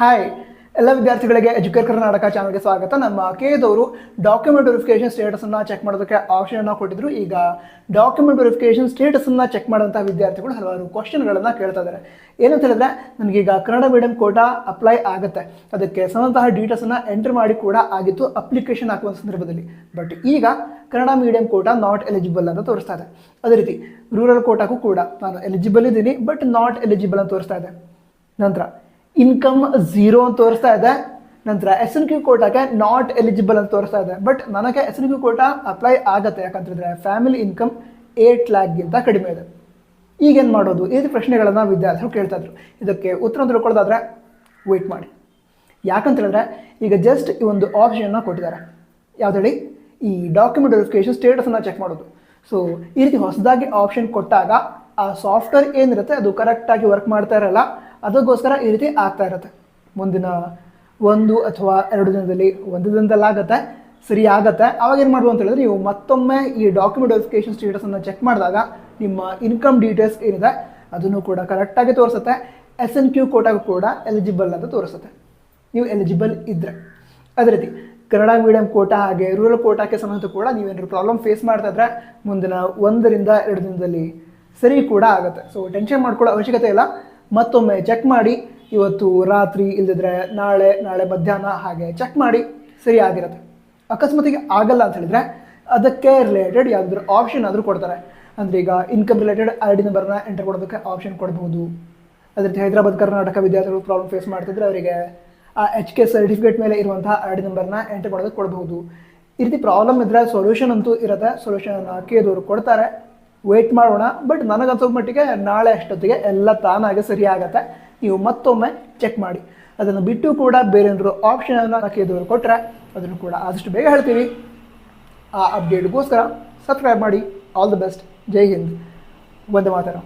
Hi ಎಲ್ಲ ವಿದ್ಯಾರ್ಥಿಗಳಿಗೆ Educare Karnataka ಚಾನಲ್ಗೆ ಸ್ವಾಗತ. ನಮ್ಮ ಕೇದವರು ಡಾಕ್ಯುಮೆಂಟ್ ವೆರಿಫಿಕೇಶನ್ ಸ್ಟೇಟಸನ್ನು ಚೆಕ್ ಮಾಡೋದಕ್ಕೆ ಆಪ್ಷನ್ ಕೊಟ್ಟಿದ್ರು. ಈಗ ಡಾಕ್ಯುಮೆಂಟ್ ವೆರಿಫಿಕೇಶನ್ ಸ್ಟೇಟಸನ್ನು ಚೆಕ್ ಮಾಡುವಂಥ ವಿದ್ಯಾರ್ಥಿಗಳು ಹಲವಾರು ಕ್ವಶನ್ಗಳನ್ನು ಕೇಳ್ತಾ ಇದ್ದಾರೆ ಏನಂತ ಹೇಳಿದ್ರೆ ನನಗೀಗ ಕನ್ನಡ ಮೀಡಿಯಂ ಕೋಟಾ ಅಪ್ಲೈ ಆಗುತ್ತೆ. ಅದಕ್ಕೆ ಸಂಬಂಧಂತಹ ಡೀಟೇಲ್ಸನ್ನು ಎಂಟರ್ ಮಾಡಿ ಕೂಡ ಆಗಿತ್ತು ಅಪ್ಲಿಕೇಶನ್ ಹಾಕುವ ಸಂದರ್ಭದಲ್ಲಿ. ಬಟ್ ಈಗ Kannada medium quota not eligible ಅಂತ ತೋರಿಸ್ತಾ ಇದೆ. ಅದೇ ರೀತಿ ರೂರಲ್ ಕೋಟಾಕ್ಕೂ ಕೂಡ ನಾನು ಎಲಿಜಿಬಲ್ ಇದ್ದೀನಿ ಬಟ್ ನಾಟ್ ಎಲಿಜಿಬಲ್ ಅಂತ ತೋರಿಸ್ತಾ ಇದೆ. ನಂತರ ಇನ್ಕಮ್ ಝೀರೋ ಅಂತ ತೋರಿಸ್ತಾ ಇದೆ. ನಂತರ ಎಸ್ ಎನ್ ಕ್ಯೂ ಕೋಟಾಗೆ ನಾಟ್ ಎಲಿಜಿಬಲ್ ಅಂತ ತೋರಿಸ್ತಾ ಇದೆ. ಬಟ್ ನನಗೆ S N Q quota apply ಆಗುತ್ತೆ. ಯಾಕಂತಂದರೆ ಫ್ಯಾಮಿಲಿ ಇನ್ಕಮ್ ಏಟ್ ಲ್ಯಾಕ್ಗಿಂತ ಕಡಿಮೆ ಇದೆ. ಈಗೇನು ಮಾಡೋದು? ಈ ಪ್ರಶ್ನೆಗಳನ್ನು ವಿದ್ಯಾರ್ಥಿಗಳು ಕೇಳ್ತಾ ಇದ್ರು. ಇದಕ್ಕೆ ಉತ್ತರ ತಿಳ್ಕೊಳ್ಳೋದಾದ್ರೆ ವೆಯ್ಟ್ ಮಾಡಿ. ಯಾಕಂತ ಹೇಳಿದ್ರೆ ಈಗ ಜಸ್ಟ್ ಈ ಒಂದು ಆಪ್ಷನ್ನ ಕೊಟ್ಟಿದ್ದಾರೆ. ಯಾವ್ದು ಹೇಳಿ? ಈ ಡಾಕ್ಯುಮೆಂಟ್ ವೆರಿಫಿಕೇಶನ್ ಸ್ಟೇಟಸನ್ನು ಚೆಕ್ ಮಾಡೋದು. ಸೊ ಈ ರೀತಿ ಹೊಸದಾಗಿ ಆಪ್ಷನ್ ಕೊಟ್ಟಾಗ ಆ ಸಾಫ್ಟ್ವೇರ್ ಏನಿರುತ್ತೆ ಅದು ಕರೆಕ್ಟಾಗಿ ವರ್ಕ್ ಮಾಡ್ತಾ ಇರಲ್ಲ. ಅದಕ್ಕೋಸ್ಕರ ಈ ರೀತಿ ಆಗ್ತಾ ಇರುತ್ತೆ. ಮುಂದಿನ ಒಂದು ಅಥವಾ ಎರಡು ದಿನದಲ್ಲಿ ಒಂದು ದಿನದಲ್ಲಿ ಆಗುತ್ತೆ, ಸರಿ ಆಗುತ್ತೆ. ಅವಾಗ ಏನು ಮಾಡ್ಬೋದು ಅಂತ ಹೇಳಿದ್ರೆ ನೀವು ಮತ್ತೊಮ್ಮೆ ಈ ಡಾಕ್ಯುಮೆಂಟ್ ವೆರಿಫಿಕೇಶನ್ ಸ್ಟೇಟಸನ್ನು ಚೆಕ್ ಮಾಡಿದಾಗ ನಿಮ್ಮ ಇನ್ಕಮ್ ಡೀಟೇಲ್ಸ್ ಏನಿದೆ, ಅದನ್ನು ಕೂಡ ಕರೆಕ್ಟಾಗಿ ತೋರಿಸುತ್ತೆ. ಎಸ್ ಎನ್ ಕ್ಯೂ ಕೋಟಾಗೂ ಕೂಡ ಎಲಿಜಿಬಲ್ ಅಂತ ತೋರಿಸುತ್ತೆ. ನೀವು ಎಲಿಜಿಬಲ್ ಇದ್ದರೆ ಅದೇ ರೀತಿ ಕನ್ನಡ ಮೀಡಿಯಂ ಕೋಟಾ ಹಾಗೆ ರೂರಲ್ ಕೋಟಾಕ್ಕೆ ಸಂಬಂಧ ಕೂಡ ನೀವೇನಾದ್ರು ಪ್ರಾಬ್ಲಮ್ ಫೇಸ್ ಮಾಡ್ತಾ ಇದ್ರೆ ಮುಂದಿನ ಒಂದರಿಂದ ಎರಡು ದಿನದಲ್ಲಿ ಸರಿ ಕೂಡ ಆಗುತ್ತೆ. ಸೊ ಟೆನ್ಷನ್ ಮಾಡ್ಕೊಳ್ಳೋ ಅವಶ್ಯಕತೆ ಇಲ್ಲ. ಮತ್ತೊಮ್ಮೆ ಚೆಕ್ ಮಾಡಿ. ಇವತ್ತು ರಾತ್ರಿ ಇಲ್ಲದಿದ್ರೆ ನಾಳೆ ನಾಳೆ ಮಧ್ಯಾಹ್ನ ಹಾಗೆ ಚೆಕ್ ಮಾಡಿ. ಸರಿ ಆಗಿರುತ್ತೆ ಅಕಸ್ಮಾತಿಗೆ ಆಗಲ್ಲ ಅಂತ ಹೇಳಿದ್ರೆ ಅದಕ್ಕೆ ರಿಲೇಟೆಡ್ ಯಾವುದಾದ್ರೂ ಆಪ್ಷನ್ ಆದರೂ ಕೊಡ್ತಾರೆ. ಅಂದರೆ ಈಗ ಇನ್ಕಮ್ ರಿಲೇಟೆಡ್ ಐ ಡಿ ನಂಬರ್ನ ಎಂಟರ್ ಕೊಡೋದಕ್ಕೆ ಆಪ್ಷನ್ ಕೊಡಬಹುದು ಅದೇ ರೀತಿ ಹೈದರಾಬಾದ್, ಕರ್ನಾಟಕ ವಿದ್ಯಾರ್ಥಿಗಳು ಪ್ರಾಬ್ಲಮ್ ಫೇಸ್ ಮಾಡ್ತಿದ್ರೆ ಅವರಿಗೆ ಆ ಎಚ್ ಕೆ ಸರ್ಟಿಫಿಕೇಟ್ ಮೇಲೆ ಇರುವಂತಹ ಐ ಡಿ ನಂಬರ್ನ ಎಂಟರ್ ಕೊಡೋದಕ್ಕೆ ಕೊಡಬಹುದು ಈ ರೀತಿ ಪ್ರಾಬ್ಲಮ್ ಇದ್ದರೆ ಸೊಲ್ಯೂಷನ್ ಅಂತೂ ಇರುತ್ತೆ. ಸೊಲ್ಯೂಷನ್ ಕೇದವರು ಕೊಡ್ತಾರೆ. ವೇಟ್ ಮಾಡೋಣ. ಬಟ್ ನನಗನ್ಸೋ ಮಟ್ಟಿಗೆ ನಾಳೆ ಅಷ್ಟೊತ್ತಿಗೆ ಎಲ್ಲ ತಾನಾಗೆ ಸರಿಯಾಗತ್ತೆ. ನೀವು ಮತ್ತೊಮ್ಮೆ ಚೆಕ್ ಮಾಡಿ. ಅದನ್ನು ಬಿಟ್ಟು ಕೂಡ ಬೇರೆ ಏನಾದ್ರು ಆಪ್ಷನನ್ನು ಕೊಟ್ಟರೆ ಅದನ್ನು ಕೂಡ ಆದಷ್ಟು ಬೇಗ ಹೇಳ್ತೀವಿ. ಆ ಅಪ್ಡೇಟ್ಗೋಸ್ಕರ ಸಬ್ಸ್ಕ್ರೈಬ್ ಮಾಡಿ. ಆಲ್ ದ ಬೆಸ್ಟ್ ಜೈ ಹಿಂದ್. ವಂದೇ ಮಾತರಂ.